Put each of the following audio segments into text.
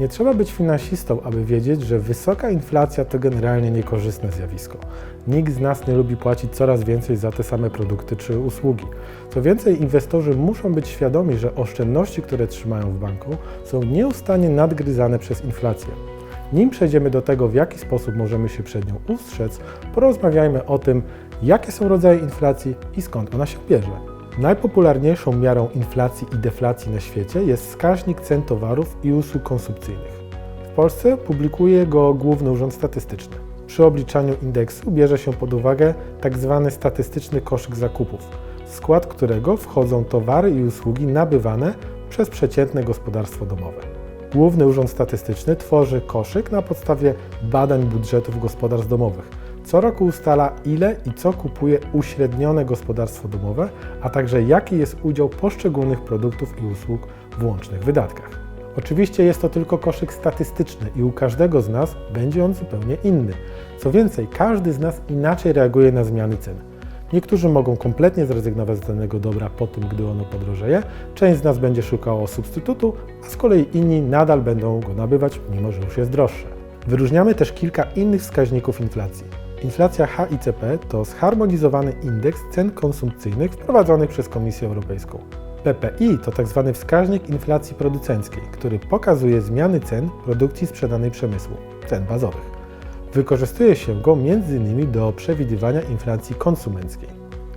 Nie trzeba być finansistą, aby wiedzieć, że wysoka inflacja to generalnie niekorzystne zjawisko. Nikt z nas nie lubi płacić coraz więcej za te same produkty czy usługi. Co więcej, inwestorzy muszą być świadomi, że oszczędności, które trzymają w banku, są nieustannie nadgryzane przez inflację. Nim przejdziemy do tego, w jaki sposób możemy się przed nią ustrzec, porozmawiajmy o tym, jakie są rodzaje inflacji i skąd ona się bierze. Najpopularniejszą miarą inflacji i deflacji na świecie jest wskaźnik cen towarów i usług konsumpcyjnych. W Polsce publikuje go Główny Urząd Statystyczny. Przy obliczaniu indeksu bierze się pod uwagę tzw. statystyczny koszyk zakupów, w skład którego wchodzą towary i usługi nabywane przez przeciętne gospodarstwo domowe. Główny Urząd Statystyczny tworzy koszyk na podstawie badań budżetów gospodarstw domowych. Co roku ustala, ile i co kupuje uśrednione gospodarstwo domowe, a także jaki jest udział poszczególnych produktów i usług w łącznych wydatkach. Oczywiście jest to tylko koszyk statystyczny i u każdego z nas będzie on zupełnie inny. Co więcej, każdy z nas inaczej reaguje na zmiany cen. Niektórzy mogą kompletnie zrezygnować z danego dobra po tym, gdy ono podrożeje, część z nas będzie szukało substytutu, a z kolei inni nadal będą go nabywać, mimo że już jest droższe. Wyróżniamy też kilka innych wskaźników inflacji. Inflacja HICP to zharmonizowany indeks cen konsumpcyjnych wprowadzonych przez Komisję Europejską. PPI to tzw. wskaźnik inflacji producenckiej, który pokazuje zmiany cen produkcji sprzedanej przemysłu, cen bazowych. Wykorzystuje się go m.in. do przewidywania inflacji konsumenckiej.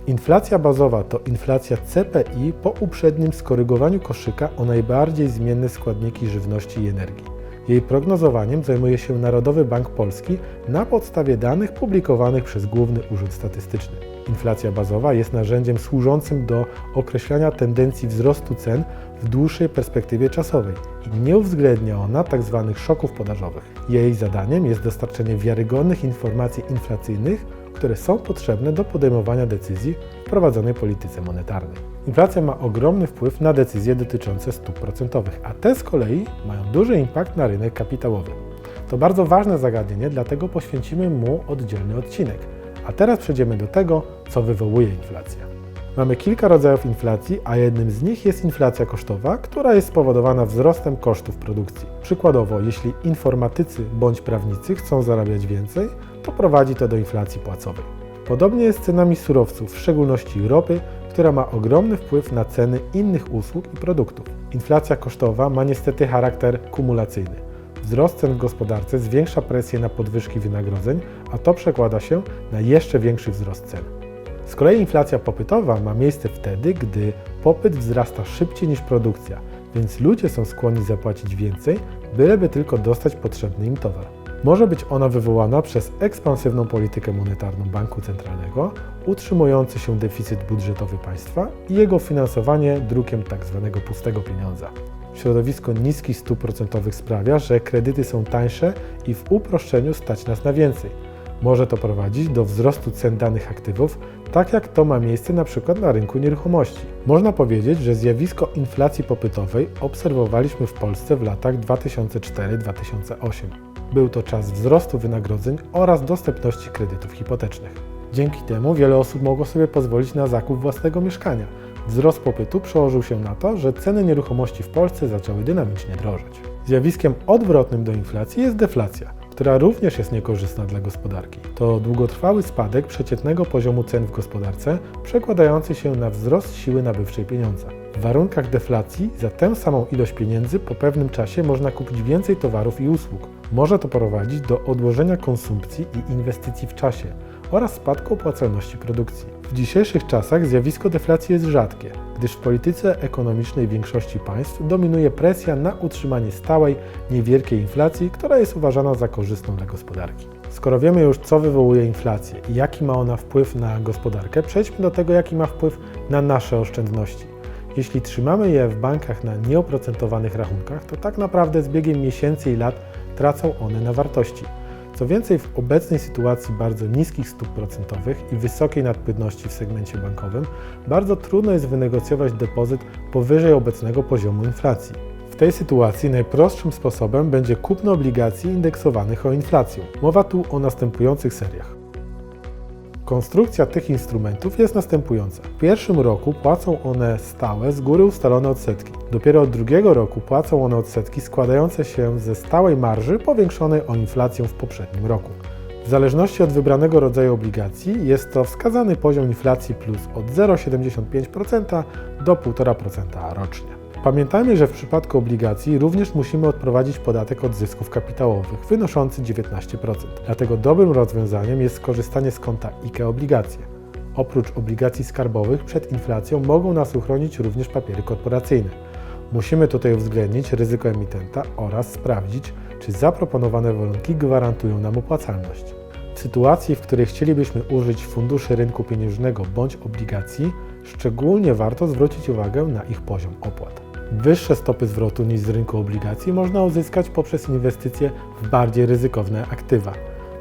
Inflacja bazowa to inflacja CPI po uprzednim skorygowaniu koszyka o najbardziej zmienne składniki żywności i energii. Jej prognozowaniem zajmuje się Narodowy Bank Polski na podstawie danych publikowanych przez Główny Urząd Statystyczny. Inflacja bazowa jest narzędziem służącym do określania tendencji wzrostu cen w dłuższej perspektywie czasowej i nie uwzględnia ona tzw. szoków podażowych. Jej zadaniem jest dostarczenie wiarygodnych informacji inflacyjnych, które są potrzebne do podejmowania decyzji w prowadzonej polityce monetarnej. Inflacja ma ogromny wpływ na decyzje dotyczące stóp procentowych, a te z kolei mają duży impact na rynek kapitałowy. To bardzo ważne zagadnienie, dlatego poświęcimy mu oddzielny odcinek. A teraz przejdziemy do tego, co wywołuje inflację. Mamy kilka rodzajów inflacji, a jednym z nich jest inflacja kosztowa, która jest spowodowana wzrostem kosztów produkcji. Przykładowo, jeśli informatycy bądź prawnicy chcą zarabiać więcej, to prowadzi to do inflacji płacowej. Podobnie jest z cenami surowców, w szczególności ropy, która ma ogromny wpływ na ceny innych usług i produktów. Inflacja kosztowa ma niestety charakter kumulacyjny. Wzrost cen w gospodarce zwiększa presję na podwyżki wynagrodzeń, a to przekłada się na jeszcze większy wzrost cen. Z kolei inflacja popytowa ma miejsce wtedy, gdy popyt wzrasta szybciej niż produkcja, więc ludzie są skłonni zapłacić więcej, byleby tylko dostać potrzebny im towar. Może być ona wywołana przez ekspansywną politykę monetarną banku centralnego, utrzymujący się deficyt budżetowy państwa i jego finansowanie drukiem tzw. pustego pieniądza. Środowisko niskich stóp procentowych sprawia, że kredyty są tańsze i w uproszczeniu stać nas na więcej. Może to prowadzić do wzrostu cen danych aktywów, tak jak to ma miejsce na przykład na rynku nieruchomości. Można powiedzieć, że zjawisko inflacji popytowej obserwowaliśmy w Polsce w latach 2004-2008. Był to czas wzrostu wynagrodzeń oraz dostępności kredytów hipotecznych. Dzięki temu wiele osób mogło sobie pozwolić na zakup własnego mieszkania. Wzrost popytu przełożył się na to, że ceny nieruchomości w Polsce zaczęły dynamicznie drożeć. Zjawiskiem odwrotnym do inflacji jest deflacja, która również jest niekorzystna dla gospodarki. To długotrwały spadek przeciętnego poziomu cen w gospodarce, przekładający się na wzrost siły nabywczej pieniądza. W warunkach deflacji za tę samą ilość pieniędzy po pewnym czasie można kupić więcej towarów i usług. Może to prowadzić do odłożenia konsumpcji i inwestycji w czasie oraz spadku opłacalności produkcji. W dzisiejszych czasach zjawisko deflacji jest rzadkie, gdyż w polityce ekonomicznej większości państw dominuje presja na utrzymanie stałej, niewielkiej inflacji, która jest uważana za korzystną dla gospodarki. Skoro wiemy już, co wywołuje inflację i jaki ma ona wpływ na gospodarkę, przejdźmy do tego, jaki ma wpływ na nasze oszczędności. Jeśli trzymamy je w bankach na nieoprocentowanych rachunkach, to tak naprawdę z biegiem miesięcy i lat tracą one na wartości. Co więcej, w obecnej sytuacji bardzo niskich stóp procentowych i wysokiej nadpłynności w segmencie bankowym, bardzo trudno jest wynegocjować depozyt powyżej obecnego poziomu inflacji. W tej sytuacji najprostszym sposobem będzie kupno obligacji indeksowanych o inflację. Mowa tu o następujących seriach. Konstrukcja tych instrumentów jest następująca. W pierwszym roku płacą one stałe, z góry ustalone odsetki. Dopiero od drugiego roku płacą one odsetki składające się ze stałej marży powiększonej o inflację w poprzednim roku. W zależności od wybranego rodzaju obligacji jest to wskazany poziom inflacji plus od 0,75% do 1,5% rocznie. Pamiętajmy, że w przypadku obligacji również musimy odprowadzić podatek od zysków kapitałowych wynoszący 19%. Dlatego dobrym rozwiązaniem jest skorzystanie z konta IKE Obligacje. Oprócz obligacji skarbowych przed inflacją mogą nas uchronić również papiery korporacyjne. Musimy tutaj uwzględnić ryzyko emitenta oraz sprawdzić, czy zaproponowane warunki gwarantują nam opłacalność. W sytuacji, w której chcielibyśmy użyć funduszy rynku pieniężnego bądź obligacji, szczególnie warto zwrócić uwagę na ich poziom opłat. Wyższe stopy zwrotu niż z rynku obligacji można uzyskać poprzez inwestycje w bardziej ryzykowne aktywa.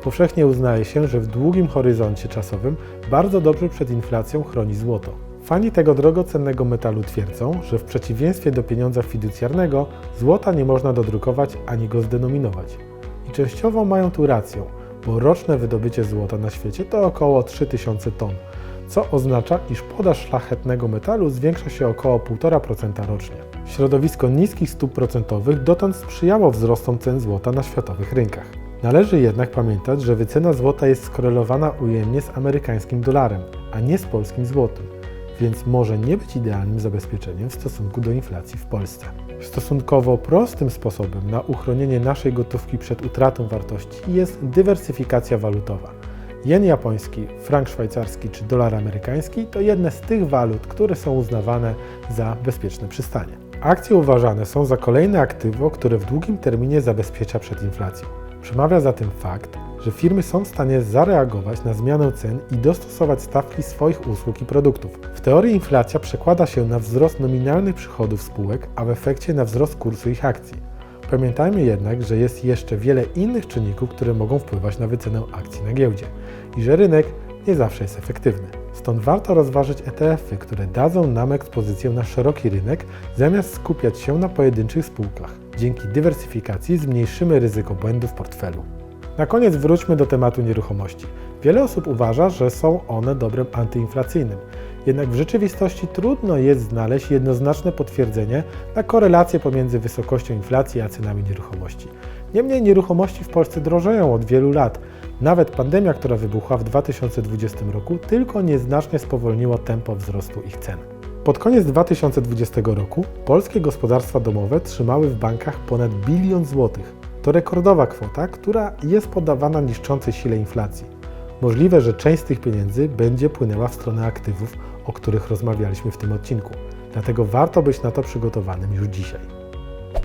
Powszechnie uznaje się, że w długim horyzoncie czasowym bardzo dobrze przed inflacją chroni złoto. Fani tego drogocennego metalu twierdzą, że w przeciwieństwie do pieniądza fiducjarnego, złota nie można dodrukować ani go zdenominować. I częściowo mają tu rację, bo roczne wydobycie złota na świecie to około 3000 ton, co oznacza, iż podaż szlachetnego metalu zwiększa się około 1,5% rocznie. Środowisko niskich stóp procentowych dotąd sprzyjało wzrostom cen złota na światowych rynkach. Należy jednak pamiętać, że wycena złota jest skorelowana ujemnie z amerykańskim dolarem, a nie z polskim złotym, więc może nie być idealnym zabezpieczeniem w stosunku do inflacji w Polsce. Stosunkowo prostym sposobem na uchronienie naszej gotówki przed utratą wartości jest dywersyfikacja walutowa. Jen japoński, frank szwajcarski czy dolar amerykański to jedne z tych walut, które są uznawane za bezpieczne przystanie. Akcje uważane są za kolejne aktywo, które w długim terminie zabezpiecza przed inflacją. Przemawia za tym fakt, że firmy są w stanie zareagować na zmianę cen i dostosować stawki swoich usług i produktów. W teorii inflacja przekłada się na wzrost nominalnych przychodów spółek, a w efekcie na wzrost kursu ich akcji. Pamiętajmy jednak, że jest jeszcze wiele innych czynników, które mogą wpływać na wycenę akcji na giełdzie i że rynek nie zawsze jest efektywny. Stąd warto rozważyć ETF-y, które dadzą nam ekspozycję na szeroki rynek, zamiast skupiać się na pojedynczych spółkach. Dzięki dywersyfikacji zmniejszymy ryzyko błędu w portfelu. Na koniec wróćmy do tematu nieruchomości. Wiele osób uważa, że są one dobrem antyinflacyjnym. Jednak w rzeczywistości trudno jest znaleźć jednoznaczne potwierdzenie na korelację pomiędzy wysokością inflacji a cenami nieruchomości. Niemniej nieruchomości w Polsce drożeją od wielu lat. Nawet pandemia, która wybuchła w 2020 roku, tylko nieznacznie spowolniła tempo wzrostu ich cen. Pod koniec 2020 roku polskie gospodarstwa domowe trzymały w bankach ponad bilion złotych. To rekordowa kwota, która jest podawana niszczącej sile inflacji. Możliwe, że część z tych pieniędzy będzie płynęła w stronę aktywów, o których rozmawialiśmy w tym odcinku. Dlatego warto być na to przygotowanym już dzisiaj.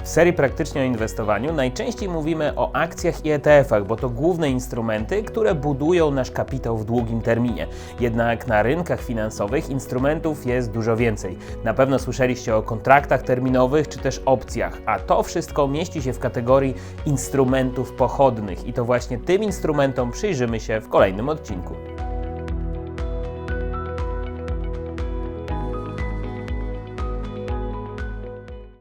W serii praktycznie o inwestowaniu najczęściej mówimy o akcjach i ETF-ach, bo to główne instrumenty, które budują nasz kapitał w długim terminie. Jednak na rynkach finansowych instrumentów jest dużo więcej. Na pewno słyszeliście o kontraktach terminowych czy też opcjach, a to wszystko mieści się w kategorii instrumentów pochodnych i to właśnie tym instrumentom przyjrzymy się w kolejnym odcinku.